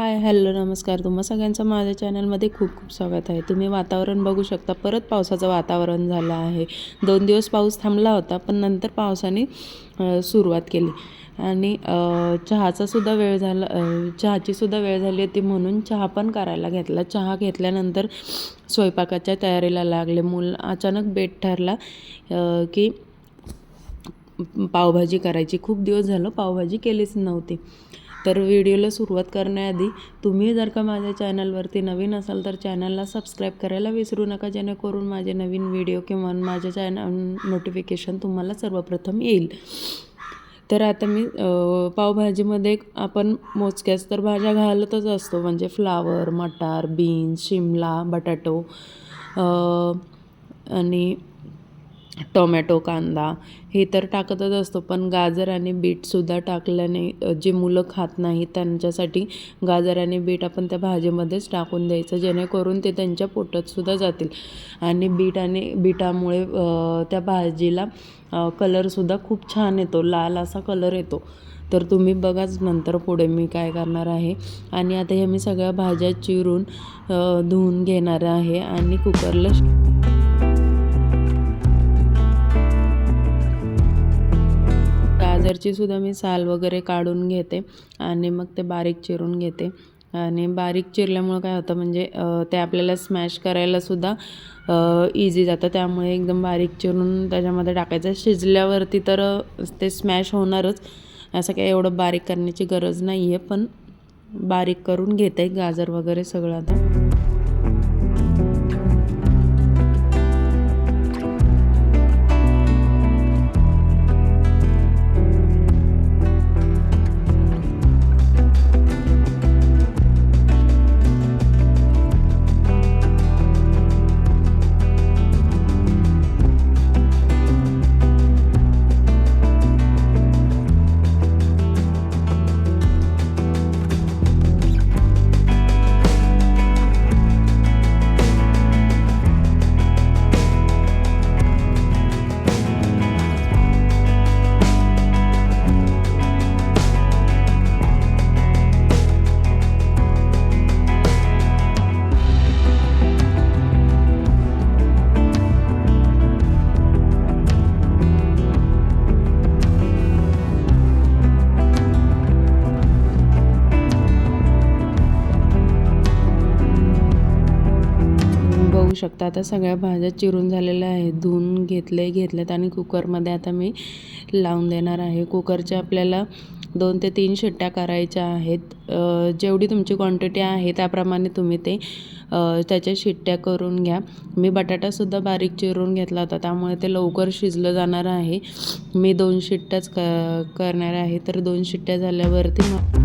Hi hello नमस्कार. तुम्हा सगळ्यांचं माझ्या चॅनलमध्ये खूप खूप स्वागत आहे. तुम्ही वातावरण बघू शकता. परत पावसाचं वातावरण झालं आहे. दोन दिवस पाऊस थांबला होता पण नंतर पावसाने सुरुवात केली. आणि चहाचासुद्धा चहाचा सुद्धा वेळ झाला चहाचीसुद्धा चहाची सुद्धा वेळ झाली होती म्हणून चहा पण करायला घेतला. चहा घेतल्यानंतर स्वयंपाकाच्या तयारीला लागले. मूल अचानक बेट ठरला की पावभाजी करायची. खूप दिवस झालं पावभाजी केलीच नव्हती. तर व्हिडिओला सुरुवात करण्याआधी तुम्ही जर का माझ्या चॅनलवरती नवीन असाल तर चॅनलला सबस्क्राईब करायला विसरू नका जेणेकरून माझे नवीन व्हिडिओ किंवा माझ्या चॅनल नोटिफिकेशन तुम्हाला सर्वप्रथम येईल. तर आता मी पावभाजीमध्ये आपण मोजक्याच तर भाज्या घालतच असतो म्हणजे फ्लावर मटार बीन्स शिमला बटाटो आणि टोमॅटो कांदा हे तर टाकतच असतो पण गाजर आणि बीटसुद्धा टाकल्याने जे मुलं खात नाही त्यांच्यासाठी गाजर आणि बीट आपण त्या भाजीमध्येच टाकून द्यायचं जेणेकरून ते त्यांच्या पोटातसुद्धा जातील. आणि बीट आणि बीटामुळे त्या भाजीला कलरसुद्धा खूप छान येतो लाल असा कलर येतो. तर तुम्ही बघाच नंतर पुढे मी काय करणार आहे. आणि आता हे मी सगळ्या भाज्या चिरून धुवून घेणार आहे आणि कुकरला गाजरची सुद्धा मी साल वगैरे काढून घेते आणि मग ते बारीक चिरून घेते. आणि बारीक चिरल्यामुळं काय होतं म्हणजे ते आपल्याला स्मॅश करायला सुद्धा इझी जातं. त्यामुळे एकदम बारीक चिरून त्याच्यामध्ये टाकायचं. शिजल्यावरती तर ते स्मॅश होणारच. असं काही एवढं बारीक करण्याची गरज नाही आहे पण बारीक करून घेते. गाजर वगैरे सगळं आता. शकता आता सगळ्या भाज्या चिरून झालेल्या आहेत. धुवून घेतले घेतल्यात आणि कुकरमध्ये आता मी लावून देणार आहे. कुकरच्या आपल्याला दोन ते तीन शिट्ट्या करायच्या आहेत. जेवढी तुमची क्वांटिटी आहे त्याप्रमाणे तुम्ही ते त्याच्या शिट्ट्या करून घ्या. मी बटाटासुद्धा बारीक चिरून घेतला होता त्यामुळे ते लवकर शिजलं जाणार आहे. मी दोन शिट्ट्याच क करणार आहे. तर दोन शिट्ट्या झाल्यावरती मग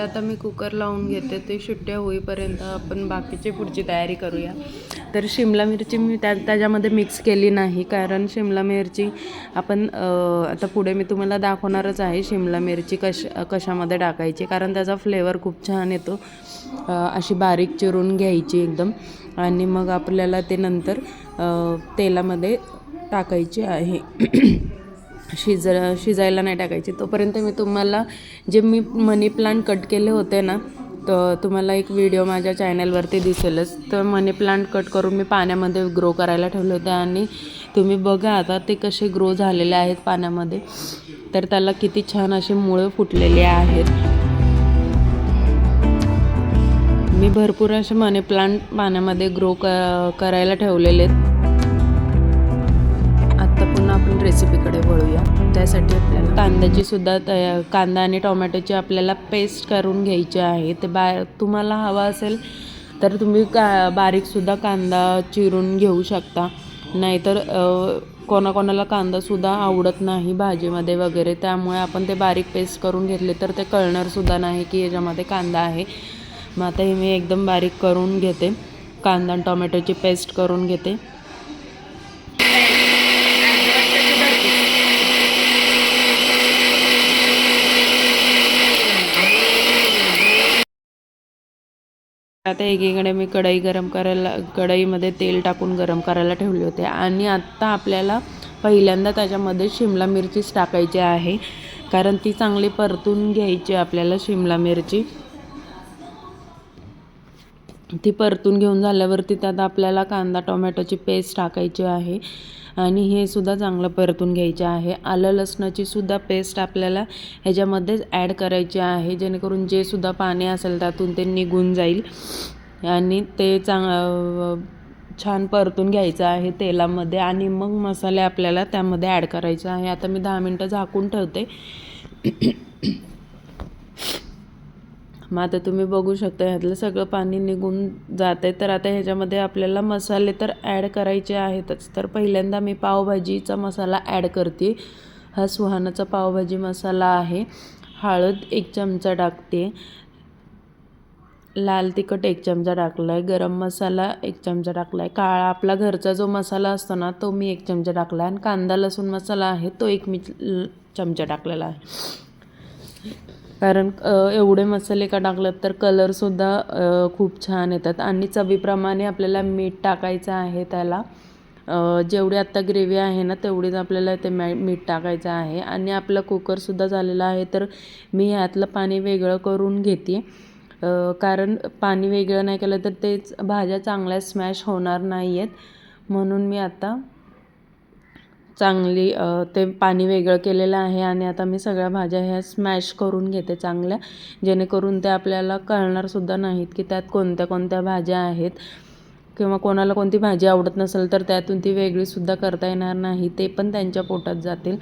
आता मी कुकर लावून घेते ते सुट्ट्या होईपर्यंत आपण बाकीची पुढची तयारी करूया. तर शिमला मिरची मी त्या त्याच्यामध्ये मिक्स केली नाही कारण शिमला मिरची आपण आता पुढे मी तुम्हाला दाखवणारच आहे शिमला मिरची कश कशामध्ये टाकायची कारण त्याचा फ्लेवर खूप छान येतो. अशी बारीक चिरून घ्यायची एकदम. आणि मग आपल्याला ते नंतर तेलामध्ये टाकायची आहे. शिज शिजायला नाही टाकायची. तोपर्यंत मी तुम्हाला जे मी मनी प्लांट कट केले होते ना तर तुम्हाला एक व्हिडिओ माझ्या चॅनलवरती दिसेलच. तर मनी प्लांट कट करून मी पाण्यामध्ये ग्रो करायला ठेवले होते आणि तुम्ही बघा आता ते कसे ग्रो झालेले आहेत पाण्यामध्ये. तर त्याला किती छान असे मुळं फुटलेली आहेत. मी भरपूर असे मनी प्लांट पाण्यामध्ये ग्रो क करायला ठेवलेले आहेत. आपण रेसिपीकडे वळूया. त्यासाठी आपल्याला कांद्याची सुद्धा तया कांदा आणि टोमॅटोची आपल्याला पेस्ट करून घ्यायची आहे. ते बा तुम्हाला हवा असेल तर तुम्ही का बारीकसुद्धा कांदा चिरून घेऊ शकता. नाहीतर कोणाकोणाला कांदासुद्धा आवडत नाही भाजीमध्ये वगैरे त्यामुळे आपण ते बारीक पेस्ट करून घेतले तर ते कळणारसुद्धा नाही की याच्यामध्ये कांदा आहे. मग आता हे मी एकदम बारीक करून घेते. कांदा आणि टोमॅटोची पेस्ट करून घेते. आता एकीकडे मी कढई गरम करायला कढईमध्ये तेल टाकून गरम करायला ठेवले होते. आणि आत्ता आपल्याला पहिल्यांदा त्याच्यामध्ये शिमला मिरचीच टाकायची आहे. कारण ती चांगली परतून घ्यायची आपल्याला शिमला मिरची. ती परतून घेऊन झाल्यावरती त्यात आपल्याला कांदा टोमॅटोची पेस्ट टाकायची आहे आणि हे सुद्धा चांगलं परतून घ्यायचे आहे. आलं लसणाची सुद्धा पेस्ट आपल्याला ह्याच्यामध्येच ॲड करायची आहे जेणेकरून जे सुद्धा पाणी असेल त्यातून ते निघून जाईल आणि ते चांग छान परतून घ्यायचं आहे तेलामध्ये आणि मग मसाले आपल्याला त्यामध्ये ॲड करायचे आहे. आता मी दहा मिनटं झाकून ठेवते. मग आता तुम्ही बघू शकता ह्यातलं सगळं पाणी निघून जात आहे तर आता ह्याच्यामध्ये आपल्याला मसाले तर ॲड करायचे आहेतच. तर पहिल्यांदा मी पावभाजीचा मसाला ॲड करते. हा सुहानाचा पावभाजी मसाला आहे. हळद एक चमचा टाकते. लाल तिखट एक चमचा टाकला आहे गरम मसाला एक चमचा टाकला आहे काळा आपला घरचा जो मसाला असतो ना तो मी एक चमचा टाकला आहे आणि कांदा लसूण मसाला आहे तो एक मी चमचा टाकलेला आहे. कारण एवढे मसाले का टाकलात तर कलरसुद्धा खूप छान येतात. आणि चवीप्रमाणे आपल्याला मीठ टाकायचं आहे त्याला. जेवढी आत्ता ग्रेव्ही आहे ना तेवढीच आपल्याला ते मॅ मीठ टाकायचं आहे. आणि आपला कुकरसुद्धा झालेला आहे तर मी ह्यातलं पाणी वेगळं करून घेते. कारण पाणी वेगळं नाही केलं तर तेच भाज्या चांगल्या स्मॅश होणार नाही आहेत म्हणून मी आता चांगली ते पाणी वेगळं केलेलं आहे आणि आता मी सगळ्या भाज्या ह्या स्मॅश करून घेते चांगल्या. जेणेकरून त्या आपल्याला कळणारसुद्धा नाहीत की त्यात कोणत्या कोणत्या भाज्या आहेत. किंवा कोणाला कोणती भाजी आवडत नसेल तर त्यातून ती वेगळीसुद्धा करता येणार नाही. ते पण त्यांच्या पोटात जातील.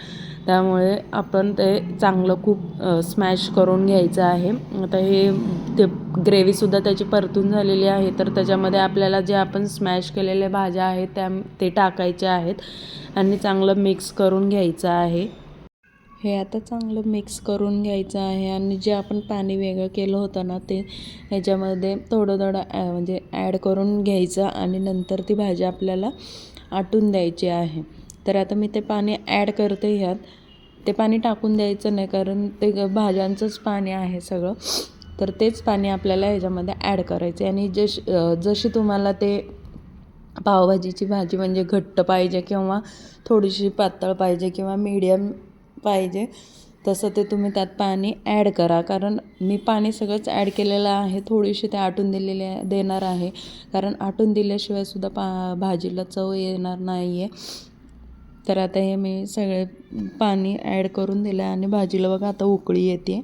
त्यामुळे आपण ते चांगलं खूप स्मॅश करून घ्यायचं आहे. आता हे ते ग्रेव्हीसुद्धा त्याची परतून झालेली आहे. तर त्याच्यामध्ये आपल्याला जे आपण स्मॅश केलेल्या भाज्या आहेत त्या ते टाकायच्या आहेत आणि चांगलं मिक्स करून घ्यायचं आहे. हे आता चांगलं मिक्स करून घ्यायचं आहे आणि जे आपण पाणी वेगळं केलं होतं ना ते ह्याच्यामध्ये थोडं थोडं म्हणजे ॲड करून घ्यायचं आणि नंतर ती भाजी आपल्याला आटून द्यायची आहे. तर आता मी ते पाणी ॲड करते ह्यात. ते पाणी टाकून द्यायचं नाही कारण ते भाज्यांचंच पाणी आहे सगळं. तर तेच पाणी आपल्याला ह्याच्यामध्ये ॲड करायचं आहे आणि जश जशी तुम्हाला ते पावभाजीची भाजी म्हणजे घट्ट पाहिजे किंवा थोडीशी पातळ पाहिजे किंवा मीडियम पाहिजे. तसं ते तुम्ही त्यात पाणी ॲड करा. कारण मी पाणी सगळंच ॲड केलेलं आहे. थोडीशी ते आटून दिलेले देणार आहे. कारण आटून दिल्याशिवाय सुद्धा पा भाजीला चव येणार नाही आहे तर आता हे मी सगळे पाणी ॲड करून दिलं आहे आणि भाजीला बघा आता उकळी येते.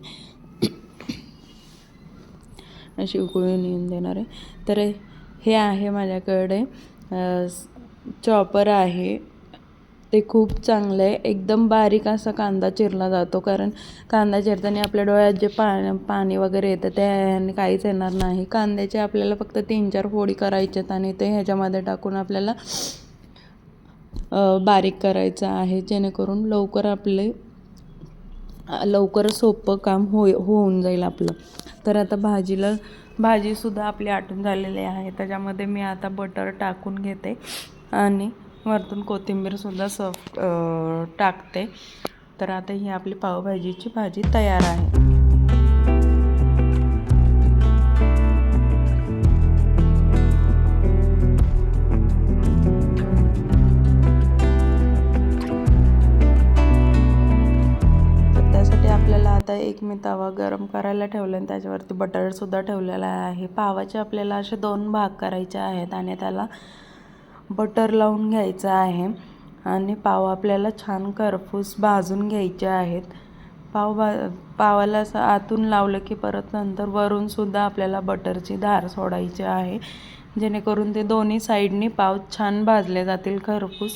अशी उकळी नेऊन देणार आहे. तर हे आहे माझ्याकडे चॉपर आहे. ते खूप चांगलं आहे एकदम बारीक असा कांदा चिरला जातो. कारण कांदा चिरताना आपल्या डोळ्यात जे पा पाणी वगैरे येतं त्याने काहीच येणार नाही. कांद्याचे आपल्याला फक्त तीन चार फोडी करायच्यात आणि ते ह्याच्यामध्ये टाकून आपल्याला बारीक करायचं आहे. जेणेकरून लवकर आपले लवकर सोपं काम होय होऊन जाईल आपलं. तर आता भाजीला भाजीसुद्धा आपली आटून झालेली आहे. त्याच्यामध्ये मी आता बटर टाकून घेते. आणि वरतून कोथिंबीरसुद्धा सफ टाकते. तर आता ही आपली पावभाजीची भाजी तयार आहे. त्यासाठी आपल्याला आता एक मी तवा गरम करायला ठेवला आणि त्याच्यावरती बटरसुद्धा ठेवलेला आहे. पावाचे आपल्याला असे दोन भाग करायचे आहेत आणि त्याला बटर लावून घ्यायचं आहे. आणि पाव आपल्याला छान करफूस भाजून घ्यायचे आहेत. पाव भा पावाला असं आतून लावलं की परत नंतर वरूनसुद्धा आपल्याला बटरची धार सोडायची आहे. जेणेकरून ते दोन्ही साईडनी पाव छान भाजले जातील खरपूस.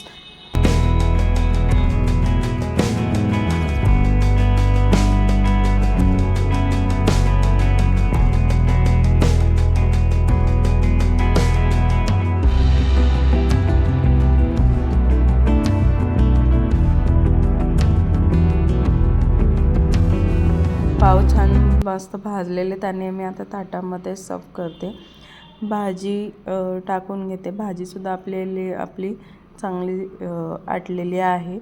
पाव छान मस्त भाजलेले त्याने मी आता ताटामध्ये सर्व करते. भाजी टाकून घेते. भाजीसुद्धा आपलेली आपली चांगली आटलेली आहे.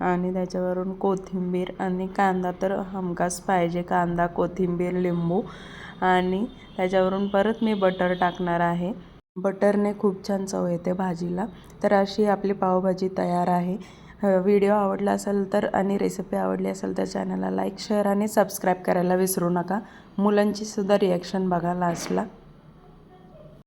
आणि त्याच्यावरून कोथिंबीर आणि कांदा तर हमखास पाहिजे. कांदा कोथिंबीर लिंबू आणि त्याच्यावरून परत मी बटर टाकणार आहे. बटरने खूप छान चव येते भाजीला. तर अशी आपली पावभाजी तयार आहे. व्हिडिओ आवडला असेल तर आणि रेसिपी आवडली असेल तर चॅनलला लाईक शेअर आणि सबस्क्राईब करायला विसरू नका. मुलांची सुद्धा रिॲक्शन बघा लास्टला